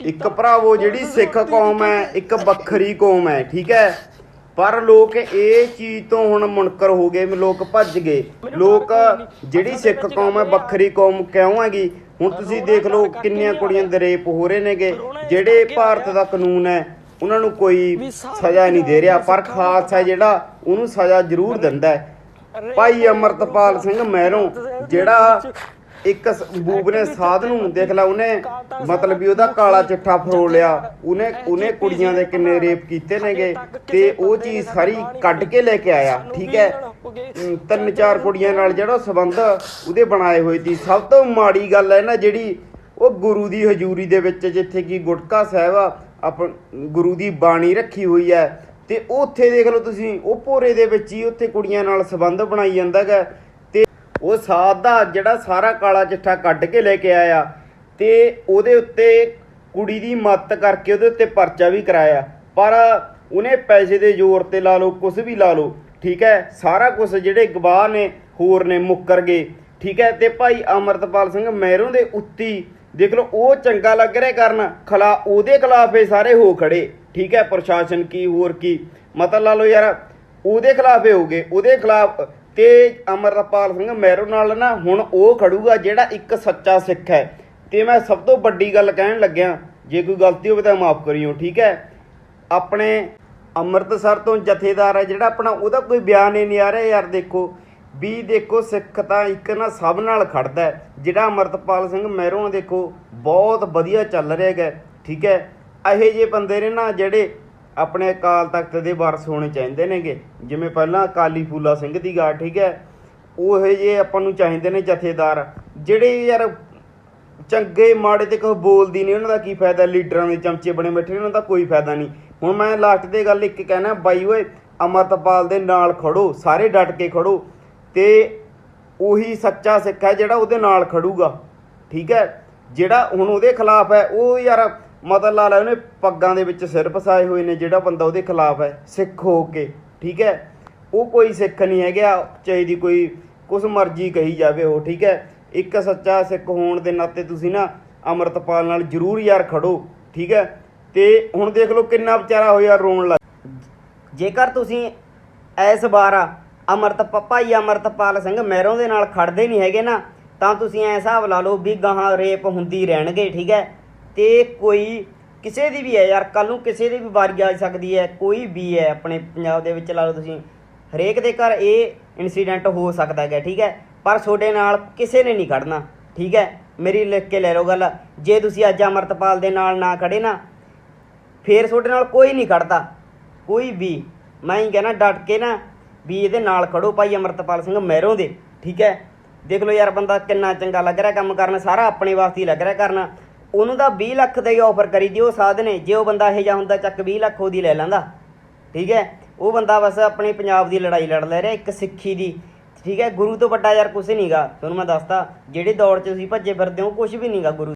ਇੱਕ ਭਰਾਵੋ ਜਿਹੜੀ ਸਿੱਖ ਕੌਮ ਹੈ ਇੱਕ ਵੱਖਰੀ ਕੌਮ ਹੈ ਠੀਕ ਹੈ? ਪਰ ਲੋਕ ਇਹ ਚੀਜ਼ ਤੋਂ ਹੁਣ ਮੁਨਕਰ ਹੋ ਗਏ ਲੋਕ ਭੱਜ ਗਏ। ਲੋਕ ਜਿਹੜੀ ਸਿੱਖ ਕੌਮ ਹੈ ਵੱਖਰੀ ਕੌਮ ਕਿਉਂ ਹੈਗੀ? ਹੁਣ ਤੁਸੀਂ ਦੇਖ ਲਓ ਕਿੰਨੀਆਂ ਕੁੜੀਆਂ ਦੇ ਰੇਪ ਹੋ ਰਹੇ ਨੇਗੇ। ਜਿਹੜੇ ਭਾਰਤ ਦਾ ਕਾਨੂੰਨ ਹੈ ਉਹਨਾਂ ਨੂੰ ਕੋਈ ਸਜ਼ਾ ਨਹੀਂ ਦੇ ਰਿਹਾ। ਪਰ ਖਾਲਸਾ ਜਿਹੜਾ ਉਹਨੂੰ ਸਜ਼ਾ ਜ਼ਰੂਰ ਦਿੰਦਾ ਹੈ। ਭਾਈ ਅਮਰਤਪਾਲ ਸਿੰਘ ਮਹਿਰੋਂ ਜਿਹੜਾ ਇੱਕ ਸ- ਬੂਬ ਨੇ ਸਾਧ ਨੂੰ ਦੇਖ ਲਾ ਉਹਨੇ ਮਤਲਬ ਵੀ ਉਹਦਾ ਕਾਲਾ ਚਿੱਠਾ ਫਰੋ ਲਿਆ। ਉਹਨੇ ਉਹਨੇ ਕੁੜੀਆਂ ਦੇ ਕਿੰਨੇ ਰੇਪ ਕੀਤੇ ਨੇਗੇ ਤੇ ਉਹ ਚੀਜ਼ ਸਾਰੀ ਕੱਢ ਕੇ ਲੈ ਕੇ ਆਇਆ ਠੀਕ ਹੈ? ਅਮ, ਤਿੰਨ ਚਾਰ ਕੁੜੀਆਂ ਨਾਲ ਜਿਹੜਾ ਸੰਬੰਧ ਉਹਦੇ ਬਣਾਏ ਹੋਏ ਸੀ। ਸਭ ਤੋਂ ਮਾੜੀ ਗੱਲ ਹੈ ਨਾ ਜਿਹੜੀ ਉਹ ਗੁਰੂ ਦੀ ਹਜ਼ੂਰੀ ਦੇ ਵਿੱਚ ਜਿੱਥੇ ਕਿ ਗੁਟਕਾ ਸਾਹਿਬ ਆ ਆਪ ਗੁਰੂ ਦੀ ਬਾਣੀ ਰੱਖੀ ਹੋਈ ਹੈ। ਤੇ ਉੱਥੇ ਦੇਖ ਲਓ ਤੁਸੀਂ ਉਹ ਭੋਰੇ ਦੇ ਵਿੱਚ ਹੀ ਉੱਥੇ ਕੁੜੀਆਂ ਨਾਲ ਸੰਬੰਧ ਬਣਾਈ ਜਾਂਦਾ ਗਾ ਉਹ ਸਾਧ ਦਾ ਜਿਹੜਾ ਸਾਰਾ ਕਾਲਾ ਚਿੱਠਾ ਕੱਢ ਕੇ ਲੈ ਕੇ ਆਇਆ ਤੇ ਉਹਦੇ ਉੱਤੇ ਕੁੜੀ ਦੀ ਮੱਤ ਕਰਕੇ ਉਹਦੇ ਉੱਤੇ ਪਰਚਾ ਵੀ ਕਰਾਇਆ। ਪਰ ਉਹਨੇ ਪੈਸੇ ਦੇ ਜ਼ੋਰ ਤੇ ਲਾ ਲਓ ਕੁਝ ਵੀ ਲਾ ਲਓ, ਠੀਕ ਹੈ, ਸਾਰਾ ਕੁਝ ਜਿਹੜੇ ਗਵਾਹ ਨੇ, ਹੋਰ ਨੇ ਮੁੱਕਰ ਗਏ, ਠੀਕ ਹੈ, ਤੇ ਭਾਈ ਅਮਰਤਪਾਲ ਸਿੰਘ ਮਹਿਰੋਂ ਦੇ ਉੱਤੀ, ਦੇਖ ਲਓ, ਉਹ ਚੰਗਾ ਲੱਗ ਰਿਹਾ ਕਰਨ, ਖਲਾ ਉਹਦੇ ਖਿਲਾਫ ਇਹ ਸਾਰੇ ਹੋ ਖੜੇ, ਠੀਕ ਹੈ, ਪ੍ਰਸ਼ਾਸਨ ਕੀ, ਹੋਰ ਕੀ, ਮਤਲਬ ਲਾ ਲਓ ਯਾਰ, ਉਹਦੇ ਖਿਲਾਫ ਹੋ ਗਏ, ਉਹਦੇ ਖਿਲਾਫ ਤੇ ਅਮਰਪਾਲ ਸਿੰਘ ਮਹਿਰੋਂ ਨਾਲ ਨਾ ਹੁਣ ਉਹ ਖੜੂਗਾ ਜਿਹੜਾ ਇੱਕ ਸੱਚਾ ਸਿੱਖ ਹੈ। ਤੇ ਮੈਂ ਸਭ ਤੋਂ ਵੱਡੀ ਗੱਲ ਕਹਿਣ ਲੱਗਿਆ, ਜੇ ਕੋਈ ਗਲਤੀ ਹੋਵੇ ਤਾਂ ਮਾਫ ਕਰਿਓ, ਠੀਕ ਹੈ? ਆਪਣੇ ਅੰਮ੍ਰਿਤਸਰ ਤੋਂ ਜਥੇਦਾਰ ਹੈ ਜਿਹੜਾ ਆਪਣਾ, ਉਹਦਾ ਕੋਈ ਬਿਆਨ ਹੀ ਨਹੀਂ ਆ ਰਿਹਾ ਯਾਰ ਦੇਖੋ। ਵੀ ਦੇਖੋ, ਸਿੱਖ ਤਾਂ ਇੱਕ ਨਾ ਸਭ ਨਾਲ ਖੜਦਾ ਜਿਹੜਾ ਅਮਰਤਪਾਲ ਸਿੰਘ ਮਹਿਰੋਂ ਦੇਖੋ, ਬਹੁਤ ਵਧੀਆ ਚੱਲ ਰਿਹਾ ਹੈਗਾ, ਠੀਕ ਹੈ? ਇਹੋ ਜਿਹੇ ਬੰਦੇ ਨੇ ਨਾ ਜਿਹੜੇ ਆਪਣੇ ਅਕਾਲ ਤਖਤ ਦੇ ਵਾਰਸ ਹੋਣੇ ਚਾਹੀਦੇ ਨੇਗੇ। ਜਿਵੇਂ ਪਹਿਲਾਂ ਅਕਾਲੀ ਫੂਲਾ ਸਿੰਘ ਦੀ ਗਾ ਠੀਕ ਹੈ? ਉਹ ਜੇ ਆਪਾਂ ਨੂੰ ਚਾਹੀਦੇ ਨੇ ਜਥੇਦਾਰ ਜਿਹੜੇ ਯਾਰ ਚੰਗੇ ਮਾੜੇ ਤੇ ਕੋਈ ਬੋਲਦੀ ਨਹੀਂ ਉਹਨਾਂ ਦਾ ਕੀ ਫਾਇਦਾ? ਲੀਡਰਾਂ ਦੇ ਚਮਚੇ ਬਣੇ ਬੈਠੇ ਨੇ, ਉਹਨਾਂ ਦਾ ਕੋਈ ਫਾਇਦਾ ਨਹੀਂ। ਹੁਣ ਮੈਂ ਲਾਸਟ ਤੇ ਗੱਲ ਇੱਕ ਕਹਿਣਾ ਬਾਈ ਓਏ ਅਮਰਤਪਾਲ ਦੇ ਨਾਲ ਖੜੋ ਸਾਰੇ ਡਟ ਕੇ ਖੜੋ। ਤੇ ਉਹੀ ਸੱਚਾ ਸਿੱਖ ਹੈ ਜਿਹੜਾ ਉਹਦੇ ਨਾਲ ਖੜੂਗਾ ਠੀਕ ਹੈ? ਜਿਹੜਾ ਹੁਣ ਉਹਦੇ ਖਿਲਾਫ ਹੈ ਉਹ ਯਾਰ ਮਤਲਬ ਲਾ ਲੈ ਉਹਨੇ ਪੱਗਾਂ ਦੇ ਵਿੱਚ ਸਿਰ ਫਸਾਏ ਹੋਏ ਨੇ, ਜਿਹੜਾ ਬੰਦਾ ਉਹਦੇ ਖਿਲਾਫ ਹੈ, ਸਿੱਖ ਹੋ ਕੇ, ਠੀਕ ਹੈ? ਉਹ ਕੋਈ ਸਿੱਖ ਨਹੀਂ ਹੈਗਾ ਚਾਹੀਦੀ ਕੋਈ ਕੁਛ ਮਰਜ਼ੀ ਕਹੀ ਜਾਵੇ ਉਹ, ਠੀਕ ਹੈ? ਇੱਕ ਸੱਚਾ ਸਿੱਖ ਹੋਣ ਦੇ ਨਾਤੇ ਤੁਸੀਂ ਨਾ ਅਮਰਤਪਾਲ ਨਾਲ ਜ਼ਰੂਰ ਯਾਰ ਖੜੋ, ਠੀਕ ਹੈ? ਤੇ ਹੁਣ ਦੇਖ ਲਓ ਕਿੰਨਾ ਵਿਚਾਰਾ ਹੋਇਆ ਰੋਣ ਲੱਗ ਜੇਕਰ ਤੁਸੀਂ ਇਸ ਵਾਰ ਅਮਰਤ ਭਾਈ ਅਮਰਤਪਾਲ ਸਿੰਘ ਮਹਿਰੋਂ ਦੇ ਨਾਲ ਖੜਦੇ ਨਹੀਂ ਹੈਗੇ ਨਾ, ਤਾਂ ਤੁਸੀਂ ਐ ਹਿਸਾਬ ਲਾ ਲਓ ਵੀ ਗਾਹਾਂ ਰੇਪ ਹੁੰਦੀ ਰਹਿਣਗੇ, ਠੀਕ ਹੈ? ਤੇ ਕੋਈ ਕਿਸੇ ਦੀ ਵੀ ਹੈ ਯਾਰ ਕੱਲ ਨੂੰ ਕਿਸੇ ਦੀ ਵੀ ਵਾਰੀ ਆ ਸਕਦੀ ਹੈ, ਕੋਈ ਵੀ ਹੈ ਆਪਣੇ ਪੰਜਾਬ ਦੇ ਵਿੱਚ, ਲਾ ਲਓ ਤੁਸੀਂ, ਹਰੇਕ ਦੇ ਘਰ ਇਹ ਇਨਸੀਡੈਂਟ ਹੋ ਸਕਦਾ ਹੈ ਠੀਕ ਹੈ? ਪਰ ਤੁਹਾਡੇ ਨਾਲ ਕਿਸੇ ਨੇ ਨਹੀਂ ਖੜਨਾ, ਠੀਕ ਹੈ? ਮੇਰੀ ਲਿਖ ਕੇ ਲੈ ਲਓ ਗੱਲ, ਜੇ ਤੁਸੀਂ ਅੱਜ ਅਮਰਤਪਾਲ ਦੇ ਨਾਲ ਨਾ ਖੜੇ ਨਾ, ਫੇਰ ਤੁਹਾਡੇ ਨਾਲ ਕੋਈ ਨਹੀਂ ਖੜਦਾ, ਕੋਈ ਵੀ। ਮੈਂ ਹੀ ਕਹਿਣਾ, ਡਟ ਕੇ ਨਾ ਵੀ ਇਹਦੇ ਨਾਲ ਖੜੋ ਭਾਈ ਅਮਰਤਪਾਲ ਸਿੰਘ ਮਹਿਰੋਂ ਦੇ, ਠੀਕ ਹੈ? ਦੇਖ ਲਓ ਯਾਰ ਬੰਦਾ ਕਿੰਨਾ ਚੰਗਾ ਲੱਗ ਰਿਹਾ ਕੰਮ ਕਰਨ, ਸਾਰਾ ਆਪਣੇ ਵਾਸਤੇ ਹੀ ਲੱਗ ਰਿਹਾ ਕਰਨਾ। ਉਹਨੂੰ ਤਾਂ 20 ਲੱਖ ਦਾ ਹੀ ਆਫਰ ਕਰੀ ਦੀ ਉਹ ਸਾਧ ਨੇ ਜੇ ਉਹ ਬੰਦਾ ਇਹੋ ਜਿਹਾ ਹੁੰਦਾ, ਚੱਕ 20 ਲੱਖ ਉਹਦੀ ਲੈ ਲੈਂਦਾ। ਠੀਕ ਹੈ? ਉਹ ਬੰਦਾ ਬਸ ਆਪਣੇ ਪੰਜਾਬ ਦੀ ਲੜਾਈ ਲੜ ਲੈ ਰਿਹਾ, ਇੱਕ ਸਿੱਖੀ ਦੀ। ਠੀਕ ਹੈ? ਗੁਰੂ ਤੋਂ ਵੱਡਾ ਯਾਰ ਕੁਝ ਨਹੀਂਗਾ ਤੁਹਾਨੂੰ ਮੈਂ ਦੱਸਤਾ ਜਿਹੜੇ ਦੌੜ 'ਚ ਤੁਸੀਂ ਭੱਜੇ ਫਿਰਦੇ ਹੋ ਕੁਝ ਵੀ ਨਹੀਂਗਾ ਗੁਰੂ